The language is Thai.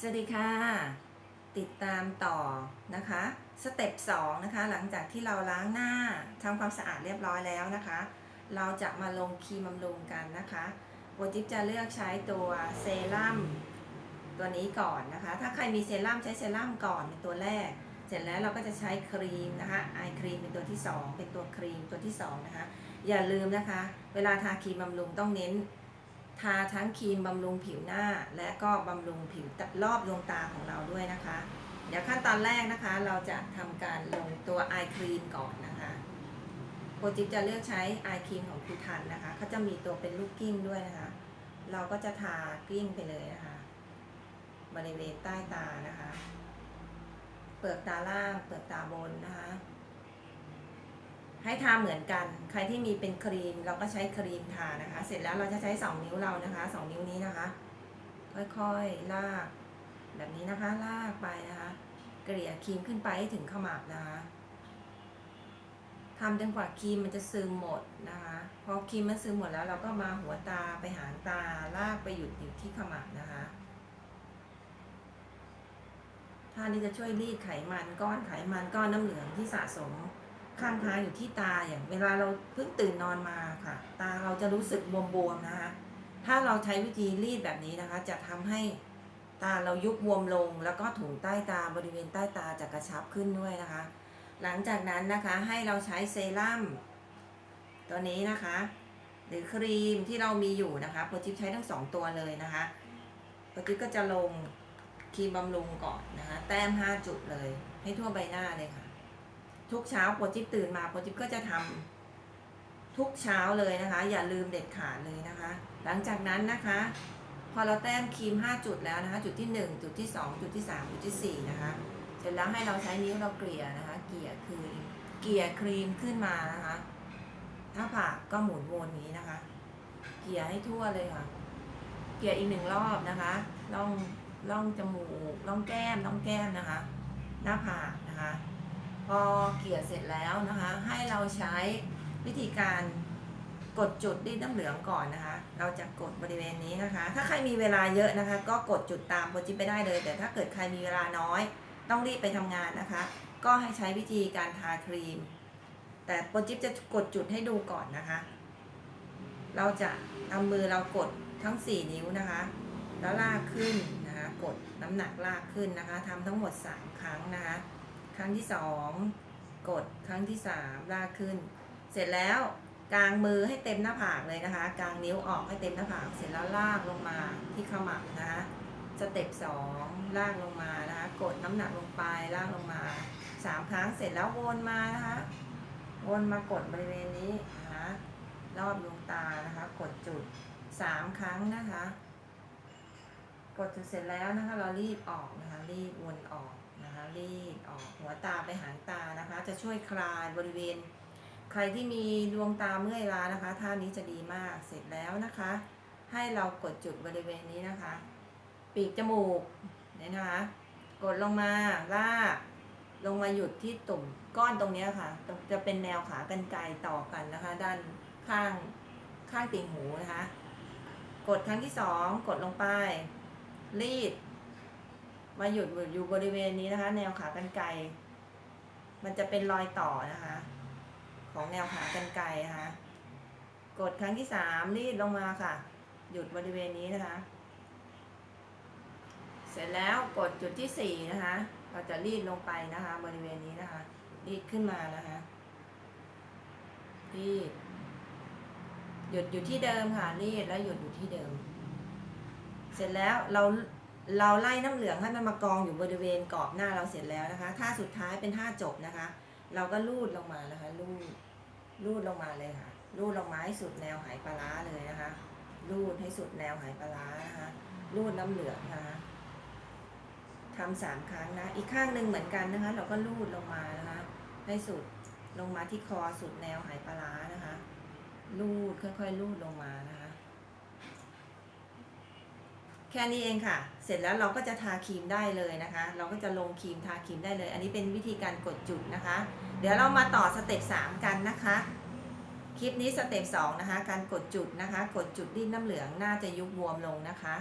สวัสดีค่ะ ติดตามต่อนะคะ สเต็ป2นะคะ หลังจากที่เราล้างหน้าทำความสะอาดเรียบร้อยแล้วนะคะ เราจะมาลงครีมบำรุงกันนะคะโบจิ๊บจะเลือกใช้ตัวเซรั่มตัวนี้ก่อนนะคะ ถ้าใครมีเซรั่มใช้เซรั่มก่อนเป็นตัวแรก เสร็จแล้วเราก็จะใช้ครีมนะคะ ไอครีมเป็นตัวที่ 2 เป็นตัวครีมตัวที่2นะคะ อย่าลืมนะคะ เวลาทาครีมบำรุงต้องเน้น ทาทั้งครีมบำรุงผิวหน้า และก็บำรุงผิวรอบดวงตาของเราด้วยนะคะ เดี๋ยวขั้นตอนแรกนะคะ เราจะทำการลงตัวไอครีมก่อนนะคะโปรจิบจะเลือกใช้ไอครีมของคูทันนะคะเขาจะมีตัวเป็นลูกกิ้งด้วยนะคะ เราก็จะทากลิ้งไปเลยนะคะ บริเวณใต้ตานะคะ เปลือกตาล่าง เปลือกตาบนนะคะ ให้ทาเหมือนกัน ใครที่มีเป็นครีมเราก็ใช้ครีมทานะคะ เสร็จแล้วเราจะใช้ 2 นิ้วเรานะคะ 2 นิ้วนี้นะคะ ค่อยๆ ลาก แบบนี้นะคะ ลากไปนะคะ เกลี่ยครีมขึ้นไปให้ถึงขมับนะคะทำจนกว่าครีมมันจะซึมหมดนะคะ พอครีมมันซึมหมดแล้วเราก็มาหัวตาไปหางตา ลากไปหยุดอยู่ที่ขมับนะคะท่านี้จะช่วยรีดไขมันก้อนไขมันก้อนน้ำเหลืองที่สะสม ข้างค้างอยู่ที่ตาอย่างเวลาเราเพิ่งตื่นนอนมาค่ะ ตาเราจะรู้สึกบวมๆนะคะ ถ้าเราใช้วิธีรีดแบบนี้นะคะ จะทำให้ตาเรายุบบวมลง แล้วก็ถุงใต้ตาบริเวณใต้ตาจะกระชับขึ้นด้วยนะคะ หลังจากนั้นนะคะให้เราใช้เซรั่มตัวนี้นะคะ หรือครีมที่เรามีอยู่นะคะโปรจิบใช้ทั้งสองตัวเลยนะคะโปรจิบก็จะลงครีมบำรุงก่อนนะคะ แต้ม 5 จุดเลย ให้ทั่วใบหน้าเลยค่ะ ทุกเช้าโปรจิบตื่นมาโปรจิบก็จะทำทุกเช้าเลยนะคะ อย่าลืมเด็ดขาดเลยนะคะ หลังจากนั้นนะคะ พอเราแต้มครีม 5 จุดแล้วนะคะ จุดที่ 1 จุดที่ 2 จุดที่ 3 จุดที่ 4 นะคะเสร็จแล้วให้เราใช้นิ้วเราเกลี่ยนะคะ เกลี่ยครีมเกลี่ยครีมขึ้นมานะคะ ถ้าผากก็หมุนวนนี้นะคะ เกลี่ยให้ทั่วเลยค่ะ เกลี่ยอีกหนึ่งรอบนะคะล่องล่องจมูกล่องแก้มล่องแก้มนะคะ หน้าผากนะคะ พอเกลี่ยเสร็จแล้วนะคะ ให้เราใช้วิธีการกดจุดรีดน้ำเหลืองก่อนนะคะ เราจะกดบริเวณนี้นะคะ ถ้าใครมีเวลาเยอะนะคะ ก็กดจุดตามโปรจิปไปได้เลย แต่ถ้าเกิดใครมีเวลาน้อย ต้องรีบไปทำงานนะคะ ก็ให้ใช้วิธีการทาครีม แต่โปรจิปจะกดจุดให้ดูก่อนนะคะ เราจะเอามือเรากดทั้ง 4 นิ้วนะคะ แล้วลากขึ้นนะคะ กดน้ำหนักลากขึ้นนะคะทำทั้งหมด 3 ครั้งนะคะ ครั้งที่2กดครั้งที่3ลากขึ้น เสร็จแล้วกางมือให้เต็มหน้าผากเลยนะคะกางนิ้วออกให้เต็มหน้าผากเสร็จแล้วลากลงมาที่ขมับนะคะสเต็ป2ลากลงมานะคะกดน้ำหนักลงไปลากลงมา3ครั้งเสร็จแล้ววนมานะคะวนมากดบริเวณนี้นะคะรอบดวงตานะคะ กดจุด3ครั้งนะคะ กดจุดเสร็จแล้วนะคะ เรารีบออกนะคะรีบวนออก นะคะรีบออกหัวตาไปหางตานะคะ จะช่วยคลายบริเวณ ใครที่มีดวงตาเมื่อยล้านะคะท่านี้จะดีมากเสร็จแล้วนะคะ ให้เรากดจุดบริเวณนี้นะคะ ปีกจมูกเนี่ยนะคะ กดลงมาลากลงมาหยุดที่ตุ่มก้อนตรงนี้ค่ะ จะเป็นแนวขากรรไกรต่อกันนะคะ ด้านข้างข้างติ่งหูนะคะ กดครั้งที่สองกดลงไป รีด มาหยุดอยู่บริเวณนี้นะคะ แนวขากรรไกรมันจะเป็นรอยต่อนะคะ ของแนวขากรรไกรนะคะ กดครั้งที่สามรีดลงมาค่ะ หยุดบริเวณนี้นะคะ เสร็จแล้วกดจุดที่สี่นะคะ เราจะรีดลงไปนะคะ บริเวณนี้นะคะ รีดขึ้นมานะคะรีดหยุดอยู่ที่เดิมค่ะรีดแล้วหยุดอยู่ที่เดิม เสร็จแล้วเรา เราไล่น้ำเหลืองให้มันมากองอยู่บริเวณกรอบหน้าเราเสร็จแล้วนะคะท่าสุดท้ายเป็นท่าจบนะคะ เราก็ลูดลงมานะคะลูดลูดลงมาเลยค่ะลูดลงมาให้สุดแนวหายปลาร้าเลยนะคะลูดให้สุดแนวหายปลาร้านะคะลูดน้ำเหลืองนะคะทำสามครั้งนะอีกข้างหนึ่งเหมือนกันนะคะ เราก็ลูดลงมานะคะให้สุดลงมาที่คอสุดแนวหายปลาร้านะคะลูดค่อยๆลูดลงมานะคะ แค่นี้เองค่ะ เสร็จแล้วเราก็จะทาครีมได้เลยนะคะ เราก็จะลงครีมทาครีมได้เลย อันนี้เป็นวิธีการกดจุดนะคะ เดี๋ยวเรามาต่อสเต็ป3กันนะคะ คลิปนี้สเต็ป2นะคะ การกดจุดนะคะ กดจุดดิ้น้ำเหลืองน่าจะยุบบวมลงนะคะ